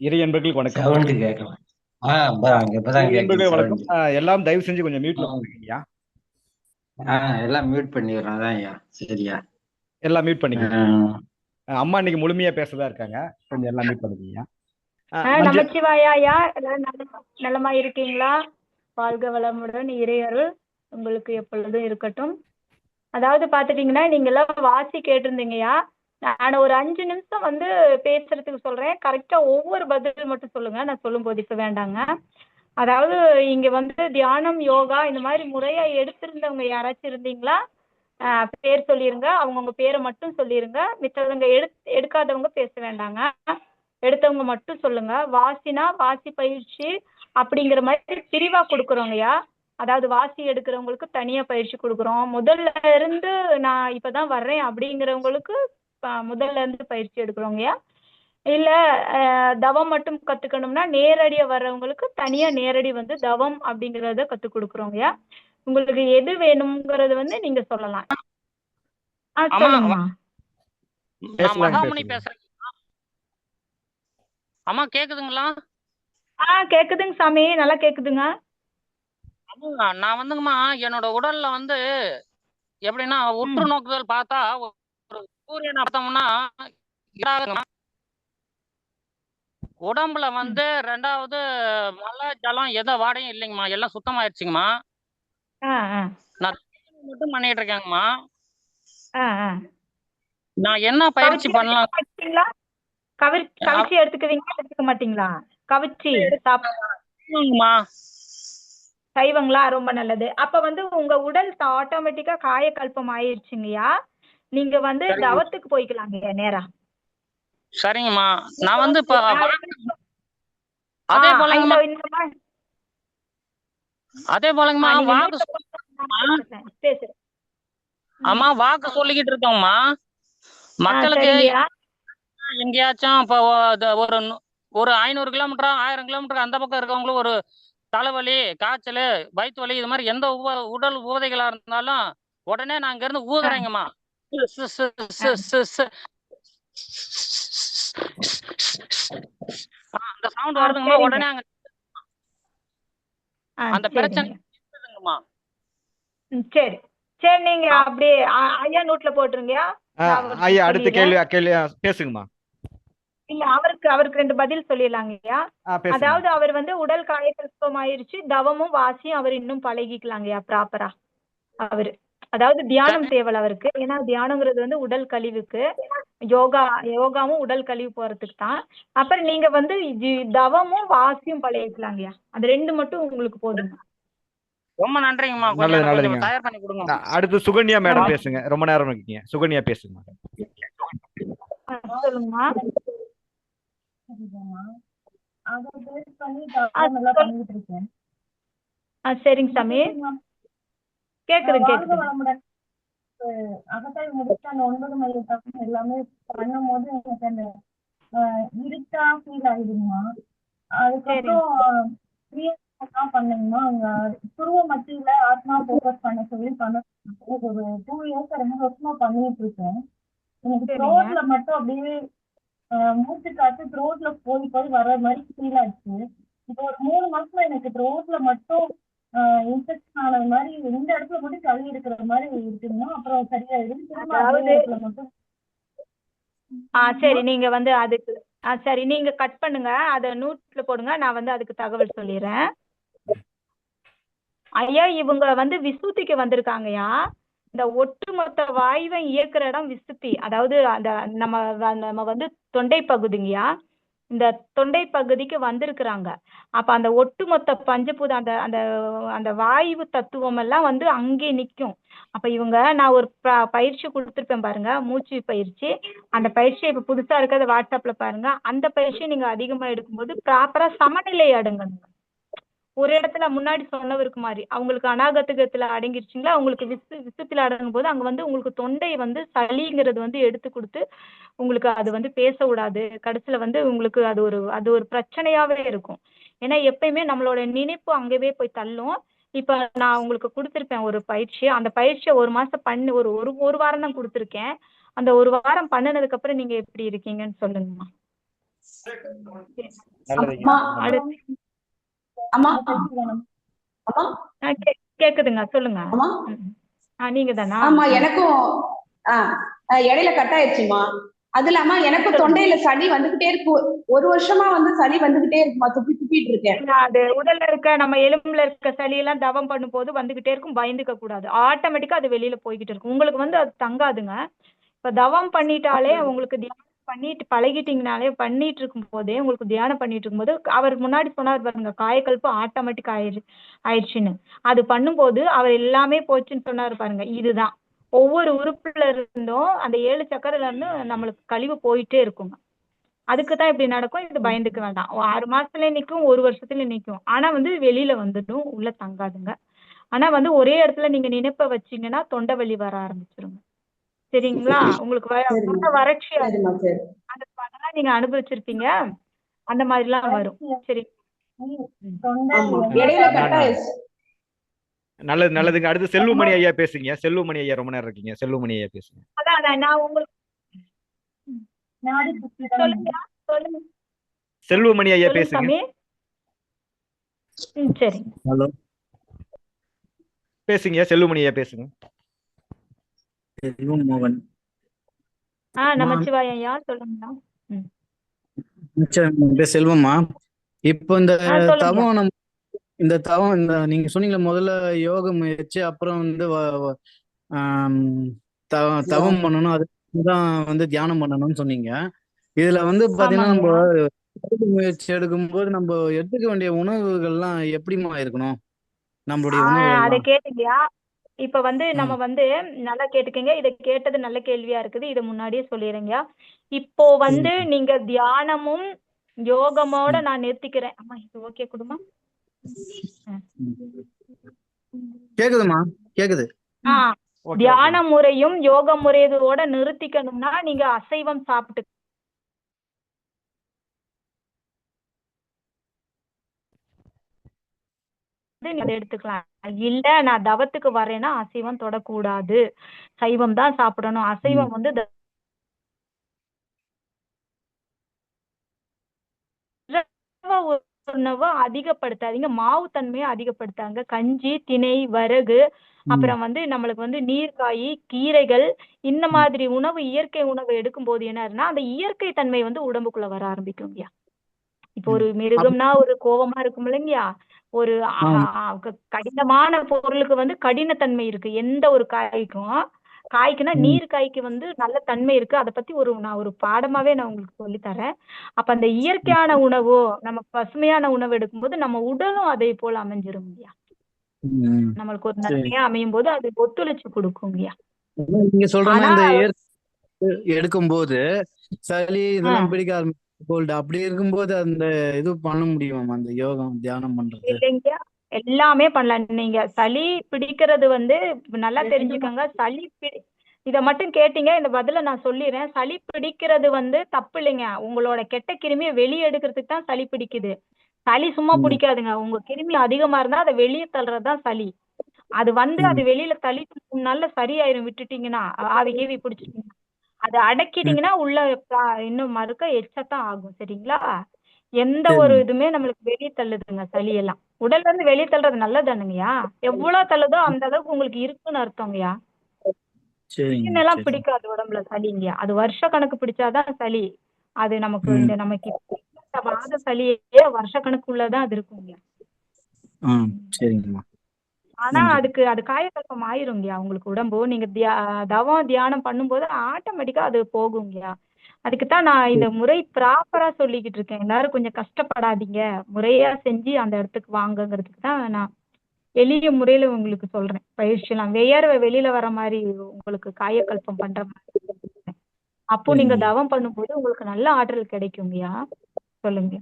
இறை என்பர்களுக்கு வணக்கம். எல்லாம் தயவு செஞ்சு கொஞ்சம் மியூட்ல ஆ. எல்லாம் மியூட் பண்ணிடுறோம் அதான் ஐயா. சரியா. எல்லாம் மியூட் பண்ணிக்கங்க அம்மா இன்னைக்கு முழுமையா பேசதா இருக்காங்க? கொஞ்சம் எல்லாம் மியூட் பண்ணிக்கீங்க ஆ, மஞ்சள் நமச்சிவாயா நலமா நலமா இருக்கீங்களா? வாழ்க வளமுடன் இறையருள் உங்களுக்கு எப்பொழுதும் இருக்கட்டும். அதாவது பாத்துட்டீங்கன்னா நீங்க எல்லாம் வாசி கேட்டிருந்தீங்கய்யா நான் ஒரு அஞ்சு நிமிஷம் வந்து பேசுறதுக்கு சொல்றேன். கரெக்டா ஒவ்வொரு பதில் மட்டும் சொல்லுங்க. நான் சொல்லும்போது இப்ப வேண்டாங்க. அதாவது இங்க வந்து தியானம் யோகா இந்த மாதிரி முறையா எடுத்திருந்தவங்க யாராச்சும் இருந்தீங்களா? பேர் சொல்லிருங்க. அவங்கவுங்க பேரை மட்டும் சொல்லிருங்க. மித்தவங்க எடு எடுக்காதவங்க பேச வேண்டாங்க. எடுத்தவங்க மட்டும் சொல்லுங்க. வாசினா வாசி பயிற்சி அப்படிங்கிற மாதிரி பிரிவா கொடுக்குறோங்கய்யா அதாவது வாசி எடுக்கிறவங்களுக்கு தனியா பயிற்சி கொடுக்குறோம். முதல்ல இருந்து நான் இப்பதான் வர்றேன் அப்படிங்கிறவங்களுக்கு முதல்ல இருந்து பயிற்சி எடுக்கிறோங்கய்யா இல்ல தவம் மட்டும் கத்துக்கணும்னா நேரடியா வர்றவங்களுக்கு தனியா நேரடி வந்து தவம் அப்படிங்கறத கத்து கொடுக்குறோங்கய்யா உங்களுக்கு எது வேணுங்கிறது வந்து நீங்க சொல்லலாம். ஆமா, அம்மா கேக்குதுங்களா? ஆ கேக்குதுங்க சாமி. நல்லா கேக்குதுங்க. நான் வந்துங்கம்மா என்னோட உடல்ல வந்து எப்படின்னா உற்று நோக்குதல் பார்த்தா சூரியனை பார்த்தோம்னா. உடம்புல வந்து ரெண்டாவது மழை ஜலம் எந்த வாடையும் இல்லைங்கம்மா. எல்லாம் சுத்தமாயிருச்சுங்கம்மா. ஆ மட்டும் பண்ணிட்டு இருக்கேங்கம்மா. நான் என்ன பயிற்சி பண்ணலாம்? கவிச்சி எடுத்துக்குவீங்களா எடுத்துக்க மாட்டீங்களா? கவிச்சி சைவங்களா ரொம்ப நல்லது. அப்ப வந்து உங்க உடல் ஆட்டோமேட்டிக்கா காயக்கல்பம் ஆயிருச்சுங்கய்யா நீங்க வந்து. தவத்துக்கு போய்க்கலாங்கய்யா நேரா. சரிங்கம்மா. நான் வந்து இப்ப அதே போலங்கம்மா. அதே போலங்கம்மா வாக்கு அம்மா வாக்கு சொல்லிக்கிட்டு இருக்கோம்மா. மக்களுக்கு எங்கேயாச்சும் இப்போ ஒரு ஒரு ஐநூறு கிலோமீட்டர் ஆயிரம் கிலோமீட்டர் அந்த பக்கம் இருக்கவங்களும் ஒரு தலைவலி காய்ச்சல் வயிற்று வலி இது மாதிரி எந்த உப உடல் உபதைகளா இருந்தாலும் உடனே நான் இங்க இருந்து ஊதுறேங்கம்மா. அந்த சவுண்ட் வருதுங்கம்மா. உடனே அங்க அந்த. பிரச்சனை சரி. சரி நீங்க அப்படியே ஐயா நோட்ல அவருக்கு ஐயா அடுத்த. கேள்வி கேள்வி பேசுங்கம்மா. இல்ல அவருக்கு அவருக்கு ரெண்டு பதில் சொல்லிடலாங்கய்யா அதாவது அவர் வந்து உடல் காயக்கல்பம் ஆயிருச்சு தவமும் வாசியும் அவர் இன்னும் பழகிக்கலாங்கய்யா ப்ராப்பரா அவரு. அதாவது தியானம் தேவல அவருக்கு. ஏன்னா தியானங்கிறது வந்து உடல் கழிவுக்கு. யோகா யோகாவும் உடல் கழிவு போறதுக்கு தான். அப்புறம் நீங்க வந்து தவமும் வாசியும் பழகிக்கலாங்கய்யா. அது ரெண்டு மட்டும் உங்களுக்கு போதுங்க ரொம்ப நன்றிங்கம்மா. நல்லது, நல்லதுங்க. தயார் பண்ணி கொடுங்க. அடுத்து சுகன்யா மேடம் பேசுங்க. ரொம்ப நேரம் இருக்கீங்க சுகன்யா பேசுங்க சொல்லுங்கம்மா. சரிங்க சாமி. கேக்குது கேக்குது. அகத்தாய் அந்த ஒன்பது மணி தப்பு எல்லாமே பண்ணும்போது எனக்கு அந்த இருட்டா ஃபீல் ஆகுதுங்கம்மா அதுக்கப்புறம் பண்ணீங்கம்மா அவங்க துருவ மத்தியில ஆத்மா ஃபோக்கஸ் பண்ண சொல்லி பண்ண ஒரு டூ இயர்ஸ் ரெண்டு வருஷமா பண்ணிட்டு இருக்கேன். எனக்கு. த்ரோட்ல மட்டும் அப்படியே மூச்சு காத்து த்ரோட்ல போய் போய் வர்ற மாதிரி ஃபீல் ஆச்சு. இப்போ ஒரு மூணு மாசமா எனக்கு த்ரோட்ல மட்டும் இன்ஃபெக்ஷன் ஆனது மாதிரி இந்த இடத்துல மட்டும் சளி எடுக்கிற மாதிரி இருக்குங்கம்மா அப்புறம் சரியாயிடும். திரும்ப மட்டும். ஆ சரி நீங்க வந்து அதுக்கு ஆ சரி நீங்க கட் பண்ணுங்க. அத நோட்ல போடுங்க. நான் வந்து அதுக்கு தகவல் சொல்லிடுறேன். ஐயா இவங்க வந்து விசுத்திக்கு வந்திருக்காங்கய்யா. இந்த ஒட்டுமொத்த வாயுவை இயக்குற இடம் விசுத்தி. அதாவது அந்த நம்ம நம்ம வந்து தொண்டை பகுதிங்கய்யா. இந்த தொண்டை பகுதிக்கு வந்திருக்கிறாங்க. அப்ப அந்த ஒட்டுமொத்த பஞ்சபூத அந்த அந்த அந்த வாயு தத்துவம் எல்லாம் வந்து அங்கே நிக்கும். அப்ப இவங்க நான் ஒரு ப- பயிற்சி கொடுத்துருப்பேன் பாருங்க மூச்சு பயிற்சி. அந்த பயிற்சியை இப்ப புதுசா இருக்கிறத வாட்ஸ்அப்ல பாருங்க. அந்த பயிற்சியை நீங்க அதிகமா எடுக்கும்போது ப்ராப்பரா சமநிலை அடங்கணும் ஒரு இடத்துல முன்னாடி சொன்னவருக்கு மாதிரி. அவங்களுக்கு அநாகத்துகத்துல அடங்கிருச்சுங்களா? அவங்களுக்கு விசு விசுத்துல அடங்கும் போது அங்க வந்து உங்களுக்கு தொண்டை வந்து சளிங்கிறது வந்து எடுத்து கொடுத்து உங்களுக்கு அது வந்து பேச விடாது. கடைசியில வந்து உங்களுக்கு அது ஒரு அது ஒரு பிரச்சனையாவே இருக்கும். ஏன்னா எப்பயுமே நம்மளோட நினைப்பு அங்கவே போய் தள்ளும். இப்ப நான் உங்களுக்கு கொடுத்துருப்பேன் ஒரு பயிற்சி. அந்த பயிற்சியை ஒரு மாசம் பண்ணி ஒரு ஒரு ஒரு வாரம் தான் கொடுத்துருக்கேன். அந்த ஒரு வாரம் பண்ணுனதுக்கு அப்புறம் நீங்க எப்படி இருக்கீங்கன்னு சொல்லுங்கம்மா. அடுத்து. கேக்குதுங்க சொல்லுங்க அம்மா ம். ஆ நீங்க தானா ஆமா. எனக்கும் இடையில கட் ஆயிடுச்சுமா. அது இல்லாம எனக்கும் தொண்டையில சளி வந்துகிட்டே இருக்கு. ஒரு வருஷமா வந்து சளி வந்துகிட்டே இருக்குமா துப்பி துப்பிட்டு இருக்கேன். அது உடல்ல இருக்க நம்ம எலும்புல இருக்க சளியெல்லாம் தவம் பண்ணும்போது வந்துகிட்டே இருக்கும் பயந்துக்க கூடாது. ஆட்டோமேட்டிக்கா அது வெளியில போய்கிட்டு இருக்கும். உங்களுக்கு வந்து அது தங்காதுங்க. இப்ப தவம் பண்ணிட்டாலே உங்களுக்கு தியானம் பண்ணிட்டு பழகிட்டீங்கனாலே பண்ணிட்டு இருக்கும் போதே உங்களுக்கு தியானம் பண்ணிட்டு இருக்கும்போது அவர் முன்னாடி சொன்னார் பாருங்க காயக்கல்பு ஆட்டோமேட்டிக் ஆயிரு ஆயிடுச்சுன்னு. அது பண்ணும்போது அவர் எல்லாமே போச்சுன்னு சொன்னார் பாருங்க இதுதான். ஒவ்வொரு உறுப்புல இருந்தும் அந்த ஏழு சக்கரையில இருந்து நம்மளுக்கு கழிவு போயிட்டே இருக்குங்க அதுக்கு தான் இப்படி நடக்கும் இது பயந்துக்க வேண்டாம். ஆறு மாசத்துல நிற்கும் ஒரு வருஷத்துல நிற்கும் ஆனா வந்து வெளியில வந்துடும் உள்ள தங்காதுங்க. ஆனா வந்து ஒரே இடத்துல நீங்க நினைப்ப வச்சீங்கன்னா தொண்டை வலி வர ஆரம்பிச்சிருங்க. சரிங்களா? உங்களுக்கு வ- சரிம்மா. தொண்டை வறட்சி ஆகும். சரிம்மா சரி. அந்த அதெல்லாம் நீங்க அனுபவிச்சிருப்பீங்க. அந்த வரும். சரி. ஆமா. எல்லாம் கட் ஆயிடுச்சு நல்லது நல்லதுங்க. அடுத்து செல்வமணி ஐயா பேசுங்க. செல்வமணி ஐயா ரொம்ப நேரம் இருக்கீங்க. செல்வமணி ஐயா பேசுங்க. அதான் நான் உங்களுக்கு செல்வமணி ஐயா பேசுங்க. சரி. ஹலோ. பேசுங்க. செல்வமணி ஐயா பேசுங்க. செல்வம் மோகன். ஆ நமச்சிவாயம். சொல்லுங்க செல்வம்மா. இப்போ இந்த. தவம் நம்ம இந்த தவம் இந்த நீங்க சொன்னீங்களே முதல்ல யோக முயற்சி அப்புறம் வந்து தவம் பண்ணணும் அதுதான் வந்து தியானம் பண்ணணும்னு சொன்னீங்க. இதுல வந்து பாத்தீங்கன்னா நம்ம முயற்சி எடுக்கும்போது நம்ம எடுத்துக்க வேண்டிய உணவுகள்லாம் எப்படிம்மா இருக்கணும்? நம்மளுடைய உணவுகள்லாம். அதை கேட்டீங்களா இப்ப வந்து நம்ம வந்து நல்லா கேட்டுக்கங்க. இதை கேட்டது நல்ல கேள்வியா இருக்குது. இதை முன்னாடியே சொல்லிடுறேங்க இப்போ வந்து நீங்க தியானமும் யோகமோட நான் நிறுத்திக்கிறேன். அம்மா இது ஓகே குடுமா? கேக்குதுமா? கேக்குது. ஆ. ஓகே, தியான முறையும் யோக முறையோட நிறுத்திக்கணும்னா நீங்க அசைவம் சாப்பிட்டு எடுத்துக்கலாம். இல்ல நான் தவத்துக்கு வரேன்னா அசைவம் தொடக்கூடாது. சைவம் தான் சாப்பிடணும். அசைவம் வந்து த- உணவை அதிகப்படுத்தாதீங்க. மாவு தன்மையை அதிகப்படுத்தாங்க. கஞ்சி திணை வரகு அப்புறம் வந்து நம்மளுக்கு வந்து நீர்க்காய் கீரைகள் இந்த மாதிரி உணவு இயற்கை உணவு எடுக்கும்போது என்ன ஆகுதுன்னா அந்த இயற்கை தன்மை வந்து உடம்புக்குள்ள வர ஆரம்பிக்கும்யா இப்போ ஒரு மிருகம்னா ஒரு கோவமா இருக்கும் இல்லைங்கயா? ஒரு கடினமான பொருளுக்கு வந்து கடினத்தன்மை இருக்கு. எந்த ஒரு காய்க்கும் காய்க்குன்னா. நீர் காய்க்கு வந்து நல்ல தன்மை இருக்கு. அதை பத்தி ஒரு நான் ஒரு பாடமாவே நான் உங்களுக்கு சொல்லி தரேன். அப்ப அந்த இயற்கையான உணவோ நம்ம பசுமையான உணவு எடுக்கும்போது நம்ம உடலும் அதே போல அமைஞ்சிரும்யா ம். நம்மளுக்கு ஒரு. நன்மையா அமையும் போது அது ஒத்துழைச்சு கொடுக்கும்யா நீங்க சொல்ற மாதிரி ஏற்க எடுக்கும்போது சளி இதெல்லாம் பிடிக்க கோல்டு. அப்படி இருக்கும்போது அந்த இது பண்ண முடியுமா அந்த யோகம் தியானம் பண்றது? இல்லைங்க. எல்லாமே பண்ணலாம். நீங்க சளி பிடிக்கிறது வந்து நல்லா தெரிஞ்சுக்கோங்க. சளி பிடி இத மட்டும் கேட்டீங்க. இந்த பதில நான் சொல்லிடுறேன். சளி பிடிக்கிறது வந்து தப்பு இல்லைங்க. உங்களோட கெட்ட கிருமியை வெளியே எடுக்கிறதுக்கு தான் சளி பிடிக்குது. சளி சும்மா. பிடிக்காதுங்க. உங்க கிருமி அதிகமா இருந்தா அதை வெளியே தள்ளுறது தான் சளி. அது வந்து அது வெளியில தள்ளி நாள்ல சரியாயிரும். விட்டுட்டீங்கன்னா ஆவி கீவி பிடிச்சிட்டீங்கன்னா. அதை அடக்கிட்டீங்கன்னா உள்ள ப- இன்னும் மறுக்க எச்சத்தான் ஆகும் சரிங்களா எந்த ஒரு சரிங்க. இதுவுமே நம்மளுக்கு வெளியே தள்ளுதுங்க சளி எல்லாம் உடல்ல இருந்து வெளியே தள்ளுறது நல்லதானுங்கய்யா எவ்வளவு தள்ளுதோ அந்த அளவுக்கு உங்களுக்கு இருக்குன்னு அர்த்தங்கய்யா சரிங்க எல்லாம் சரி பிடிக்காது உடம்புல சளிங்கய்யா அது வருஷ கணக்கு பிடிச்சாதான் சளி அது நமக்கு ம். இந்த நமக்கு இப்ப வாத சளியே வருஷ கணக்குள்ளதான் அது இருக்குங்கய்யா ஆ சரிங்கம்மா ஆனா. அதுக்கு அது காயக்கல்பம் ஆயிருங்கய்யா உங்களுக்கு உடம்பு. நீங்க தியா தவம் தியானம் பண்ணும்போது ஆட்டோமேட்டிக்கா அது போகுங்கய்யா. அதுக்கு தான் நான் இந்த முறை ப்ராப்பரா சொல்லிக்கிட்டு இருக்கேன். எல்லாரும் கொஞ்சம் கஷ்டப்படாதீங்க. முறையா செஞ்சு அந்த இடத்துக்கு வாங்கங்கிறதுக்கு தான் நான் எளிய முறையில உங்களுக்கு சொல்றேன். பயிற்சிலாம் வேர்வை வெளியில வர மாதிரி உங்களுக்கு காயக்கல்பம் பண்ற மாதிரி. அப்போ நீங்க. தவம் பண்ணும்போது உங்களுக்கு நல்ல ஆற்றல் கிடைக்குங்கய்யா. சொல்லுங்க.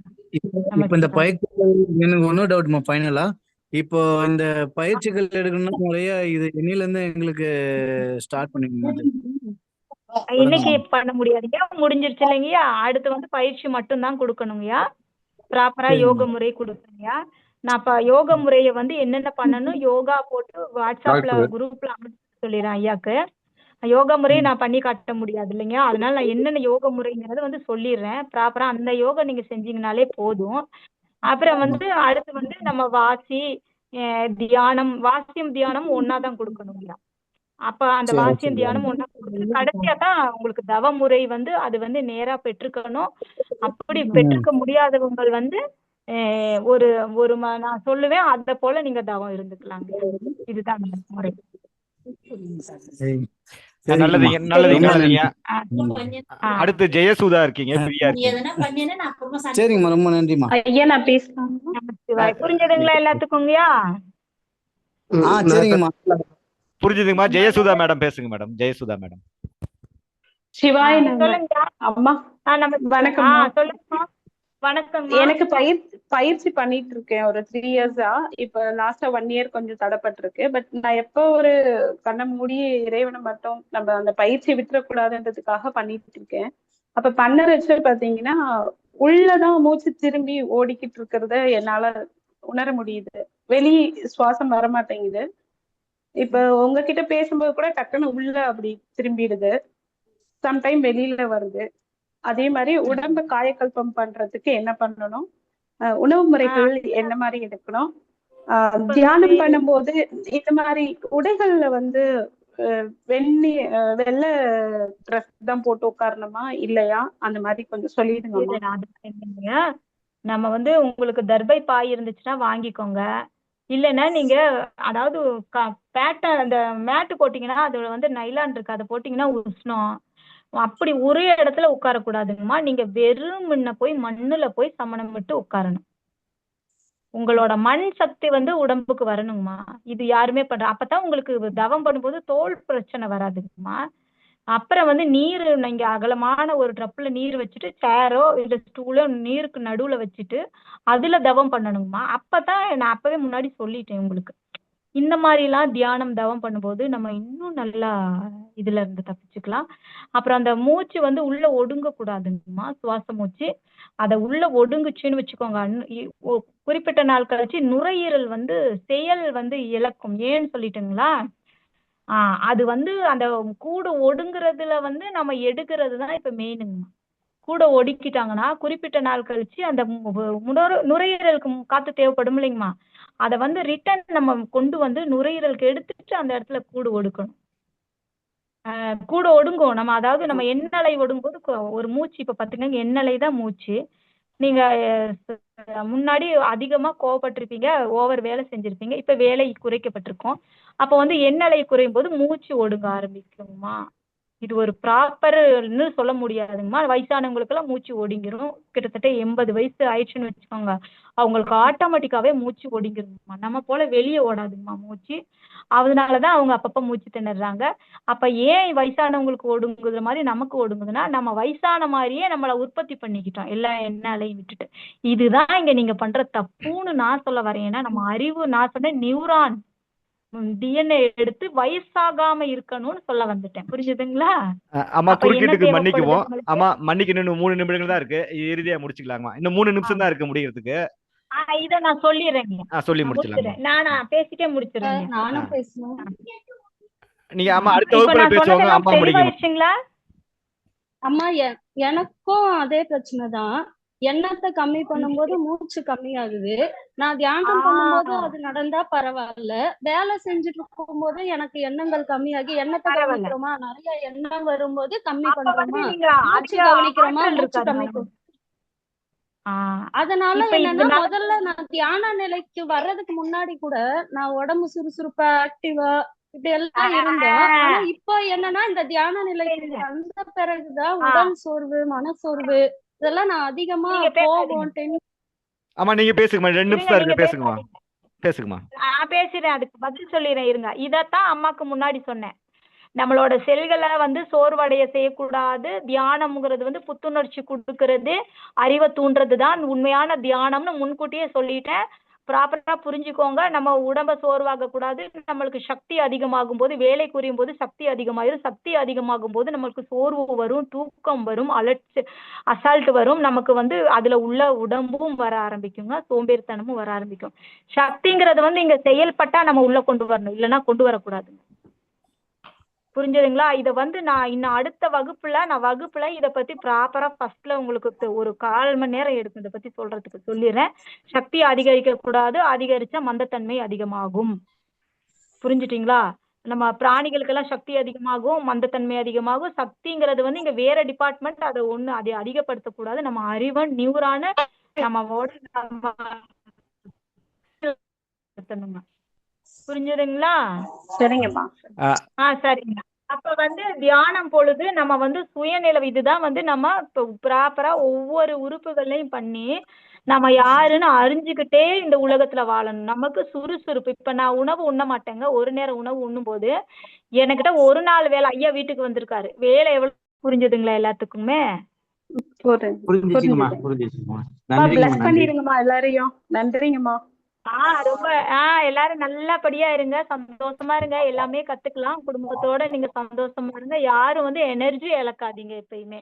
எனக்கு ஒன்றும் டவுட்மா ஃபைனலா இப்போ இந்த பயிற்சிகள் எடுக்கணும்னா முறையா இது இன்னில இருந்து எங்களுக்கு ஸ்டார்ட் பண்ணிக்கணும் இன்னைக்கு பண்ண முடியாதுங்க முடிஞ்சிருச்சு இல்லைங்கய்யா? அடுத்து வந்து பயிற்சி மட்டும்தான் கொடுக்கணுங்கய்யா? ப்ராப்பரா. யோக முறை கொடுக்குறேங்கய்யா நான் இப்ப யோக முறையை வந்து என்னென்ன பண்ணணும்? யோகா போட்டு வாட்ஸ்அப்ல குரூப்ல சொல்லிடுறேன் ஐயாக்கு. யோகா முறையை நான் பண்ணி காட்ட முடியாது இல்லைங்க அதனால நான் என்னென்ன யோக முறைங்கிறத வந்து சொல்லிடுறேன். ப்ராப்பரா அந்த யோகா நீங்க செஞ்சீங்கனாலே போதும். அப்புறம் வந்து அடுத்து வந்து நம்ம வாசி தியானம் வாசியம் தியானம் ஒன்னா தான் கொடுக்கணுங்களா அப்ப அந்த வாசியம். தியானம் ஒன்னா கொடுத்து கடைசியா தான் உங்களுக்கு தவ முறை வந்து அது வந்து நேரா பெற்றுக்கணும். அப்படி பெற்றுக்க முடியாதவங்க வந்து ஒரு ஒரு நான் சொல்லுவேன் அத போல நீங்க தவம் இருந்துக்கலாங்க. இதுதான் முறை. நல்லதுங்க. நல்லதுங்க நல்லதுங்க. அடுத்து ஜெயசுதா இருக்கீங்க ஃப்ரீயா இருக்கீங்க. சரிங்கம்மா ரொம்ப நன்றிம்மா. ஐயா நான் பேசலாம். புரிஞ்சதுங்களா எல்லாத்துக்குங்கயா ஆ சரிங்கம்மா. புரிஞ்சுதுங்கம்மா? ஜெயசுதா மேடம் பேசுங்க மேடம் ஜெயசுதா மேடம். சிவாய் சொல்லுங்க அம்மா. வணக்கம். ஆ, சொல்லுங்கம்மா. வணக்கம் எனக்கு பயிற்சி பயிற்சி பண்ணிட்டு இருக்கேன் ஒரு த்ரீ இயர்ஸா இப்ப லாஸ்டா ஒன் இயர் கொஞ்சம் தடப்பட்டிருக்கு. பட் நான் எப்போ ஒரு கண்ணை மூடி இறைவனை மட்டும் நம்ம அந்த பயிற்சியை விட்டுறக்கூடாதுன்றதுக்காக பண்ணிட்டு இருக்கேன் அப்ப பண்ணறச்ச பாத்தீங்கன்னா உள்ளதான் மூச்சு திரும்பி ஓடிக்கிட்டு இருக்கிறத என்னால உணர முடியுது. வெளி சுவாசம் வர மாட்டேங்குது இப்ப உங்ககிட்ட பேசும்போது கூட டக்குன்னு உள்ள அப்படி திரும்பிடுது. சம்டைம் வெளியில வருது. அதே மாதிரி உடம்ப காயக்கல்பம் பண்றதுக்கு என்ன பண்ணணும்? உணவு முறைகள் என்ன மாதிரி எடுக்கணும்? தியானம் பண்ணும்போது இந்த மாதிரி உடைகள்ல வந்து அஹ் வெள்ளி ட்ரெஸ் தான் போட்டு உட்காரணுமா? இல்லையா? அந்த மாதிரி கொஞ்சம் என்னங்க, நம்ம வந்து உங்களுக்கு தர்பை பாய் இருந்துச்சுன்னா வாங்கிக்கோங்க. இல்லைன்னா நீங்க அதாவது பேட்டை அந்த மேட்டு போட்டீங்கன்னா அதுல வந்து நைலான் இருக்கு. அதை போட்டீங்கன்னா உஷ்ணம். அப்படி ஒரே இடத்துல உட்காரக்கூடாதுங்கம்மா நீங்க வெறும் முன்ன போய் மண்ணுல போய் சமணம் விட்டு உட்காரணும். உங்களோட மண் சக்தி வந்து உடம்புக்கு வரணுங்கம்மா இது யாருமே பண்ற அப்பதான் உங்களுக்கு தவம் பண்ணும்போது தோல் பிரச்சனை வராதுங்கம்மா. அப்புறம் வந்து நீர் நீங்க அகலமான ஒரு ட்ரப்ல நீர் வச்சுட்டு சேரோ இல்ல ஸ்டூலோ நீருக்கு நடுவுல வச்சுட்டு அதுல தவம் பண்ணணுங்கம்மா. அப்பதான் நான் அப்பவே முன்னாடி சொல்லிட்டேன் உங்களுக்கு. இந்த மாதிரிலாம் தியானம் தவம் பண்ணும்போது நம்ம இன்னும் நல்லா இதுல இருந்து தப்பிச்சுக்கலாம். அப்புறம் அந்த மூச்சு வந்து உள்ள ஒடுங்க கூடாதுங்கம்மா சுவாச மூச்சு. அதை உள்ள ஒடுங்குச்சுன்னு வச்சுக்கோங்க. குறிப்பிட்ட நாள் கழிச்சு நுரையீரல் வந்து செயல் வந்து இழக்கும். ஏன்னு சொல்லிட்டுங்களா? ஆஹ் அது வந்து அந்த கூடு ஒடுங்குறதுல வந்து நம்ம எடுக்கிறது தான் இப்ப மெயினுங்கம்மா கூட ஒடுக்கிட்டாங்கன்னா குறிப்பிட்ட நாள் கழிச்சு அந்த நுரையீரலுக்கு காத்து தேவைப்படும் இல்லைங்கம்மா அதை வந்து ரிட்டர்ன் நம்ம கொண்டு வந்து நுரையீரலுக்கு எடுத்துட்டு அந்த இடத்துல கூடு ஒடுக்கணும். ஆஹ் கூட ஒடுங்கும் நம்ம அதாவது நம்ம எண்ணலை ஒடுங்கும்போது ஒரு மூச்சு இப்ப பாத்தீங்கன்னா எண்ணலை தான் மூச்சு. நீங்க முன்னாடி அதிகமா கோவப்பட்டிருப்பீங்க ஓவர் வேலை செஞ்சிருப்பீங்க இப்ப வேலை குறைக்கப்பட்டிருக்கும். அப்ப வந்து எண்ணலை குறையும் போது மூச்சு ஒடுங்க ஆரம்பிக்குமா? இது ஒரு ப்ராப்பர்னு சொல்ல முடியாதுங்கம்மா. வயசானவங்களுக்கு எல்லாம் மூச்சு ஒடுங்கிரும். கிட்டத்தட்ட எண்பது வயசு ஆயிடுச்சுன்னு வச்சுக்கோங்க. அவங்களுக்கு ஆட்டோமேட்டிக்காவே மூச்சு ஒடுங்கிருங்கம்மா நம்ம போல வெளியே ஓடாதுங்கம்மா மூச்சு. அதனாலதான் அவங்க அப்பப்ப மூச்சு திணறாங்க. அப்ப ஏன் வயசானவங்களுக்கு ஓடுங்குற மாதிரி நமக்கு ஒடுங்குதுன்னா நம்ம வயசான மாதிரியே நம்மளை உற்பத்தி பண்ணிக்கிட்டோம். எல்லா எண்ணாலையும் விட்டுட்டு. இதுதான் இங்க நீங்க பண்ற தப்புன்னு நான் சொல்ல வரேன். ஏன்னா நம்ம அறிவு நான் சொன்னேன் நியூரான் டிஎன்ஏ எடுத்து வயசாகாம இருக்கணும்னு சொல்ல வந்துட்டேன். புரிஞ்சுதுங்களா? என்ன குறுக்கிட்டுக்கு மன்னிக்குவோம்? ஆமா மன்னிக்கணும். இன்னும் மூணு நிமிடங்கள் தான் இருக்கு. இறுதியா முடிச்சுக்கலாமா இன்னும் மூணு நிமிஷம் தான் இருக்கு முடிக்கிறதுக்கு ஆஹ் இத நான் சொல்லிடுறேங்க. சொல்லி முடிச்சிடலாமா நான் பேசிட்டே முடிச்சிடுறேன் நானும் பேசணும். நீங்க ஆமா அடுத்த வகுப்புல பேசுவாங்க. அம்மா முடிக்கணும். அம்மா எனக்கும் அதே பிரச்சனை தான். எண்ணத்தை கம்மி பண்ணும்போது மூச்சு கம்மியாகுது. நான் தியானம் பண்ணும்போது. அது நடந்தா பரவாயில்ல. வேலை செஞ்சுட்டு இருக்கும்போது எனக்கு எண்ணங்கள் கம்மியாகி எண்ணத்தை. கவனிக்கிறோமா? நிறைய எண்ணம் வரும்போது கம்மி பண்றோமா மூச்சு கவனிக்கிறோமா? மூச்சு கம்மி அதனால என்னன்னா முதல்ல நான் தியான நிலைக்கு வர்றதுக்கு முன்னாடி கூட நான் உடம்பு சுறுசுறுப்பா ஆக்டிவா இப்படி எல்லாம் இருந்தேன். ஆனா இப்போ என்னன்னா இந்த தியான நிலைக்கு வந்த பிறகுதான். உடல் சோர்வு மனசோர்வு இதெல்லாம் நான் அதிகமா. கோபம் ஆமா நீங்க பேசுங்கம்மா. ரெண்டு நிமிஷம் இருக்கு. பேசுங்கம்மா. பேசுங்கம்மா. நான் பேசுறேன். அதுக்கு பதில் சொல்லிடுறேன். இருங்க. இதத்தான் அம்மாக்கு முன்னாடி சொன்னேன். நம்மளோட செல்களை வந்து சோர்வடைய செய்யக்கூடாது. தியானம்ங்கிறது வந்து புத்துணர்ச்சி கொடுக்கறது. அறிவை தூண்டுறது தான் உண்மையான தியானம்னு முன்கூட்டியே சொல்லிட்டேன். ப்ராப்பரா புரிஞ்சுக்கோங்க. நம்ம உடம்ப சோர்வாக கூடாது நம்மளுக்கு சக்தி அதிகமாகும் போது வேலை குறையும் போது சக்தி அதிகமாயிரும். சக்தி அதிகமாகும் போது நம்மளுக்கு சோர்வு வரும் தூக்கம் வரும் அலட்சி அசால்ட் வரும். நமக்கு வந்து அதுல உள்ள உடம்பும் வர ஆரம்பிக்குங்க. சோம்பேறித்தனமும் வர ஆரம்பிக்கும். சக்திங்கிறது வந்து இங்க செயல்பட்டா நம்ம உள்ள கொண்டு வரணும். இல்லைன்னா கொண்டு வரக்கூடாதுங்க. புரிஞ்சதுங்களா? இதை வந்து நான் இன்னும் அடுத்த வகுப்புல நான் வகுப்புல இதை பத்தி ப்ராப்பரா ஃபர்ஸ்ட்ல உங்களுக்கு ஒரு கால் மணி நேரம் எடுக்கும். இதை பத்தி சொல்றதுக்கு சொல்லிடுறேன் சக்தி அதிகரிக்க கூடாது. அதிகரிச்சா மந்தத்தன்மை அதிகமாகும். புரிஞ்சுட்டீங்களா? நம்ம பிராணிகளுக்கெல்லாம் சக்தி அதிகமாகும் மந்தத்தன்மை அதிகமாகும். சக்திங்கிறது வந்து இங்க வேற டிபார்ட்மெண்ட் அதை ஒண்ணு அதை அதிகப்படுத்தக்கூடாது நம்ம அறிவன் நியூரான நம்ம புரிஞ்சுதுங்களா? சரிங்கம்மா. ஆ. சரிங்க அப்ப வந்து தியானம் பொழுது நம்ம வந்து சுயநிலை இதுதான் வந்து நம்ம இப்போ ப்ராப்பரா ஒவ்வொரு உறுப்புகளையும் பண்ணி நம்ம யாருன்னு அறிஞ்சுக்கிட்டே இந்த உலகத்துல வாழணும். நமக்கு சுறுசுறுப்பு. இப்ப நான் உணவு உண்ண மாட்டேங்க. ஒரு நேரம் உணவு உண்ணும் போது எனக்கிட்ட ஒரு நாள் வேலை ஐயா வீட்டுக்கு வந்திருக்காரு. வேலை எவ்வளவு புரிஞ்சுதுங்களா எல்லாத்துக்குமே? புரியுது புரிஞ்சிச்சுங்கம்மா புரிஞ்சுது புரிஞ்சிச்சுங்கம்மா. பிளஸ் நன்றிங்கம்மா நன்றி. பண்ணிருங்கம்மா எல்லாரையும். நன்றிங்கம்மா. ஆஹ் ரொம்ப ஆஹ் எல்லாரும் நல்லபடியா இருங்க சந்தோஷமா இருங்க எல்லாமே கத்துக்கலாம். குடும்பத்தோட நீங்க சந்தோஷமா இருங்க. யாரும் வந்து எனர்ஜி இழக்காதீங்க எப்பயுமே.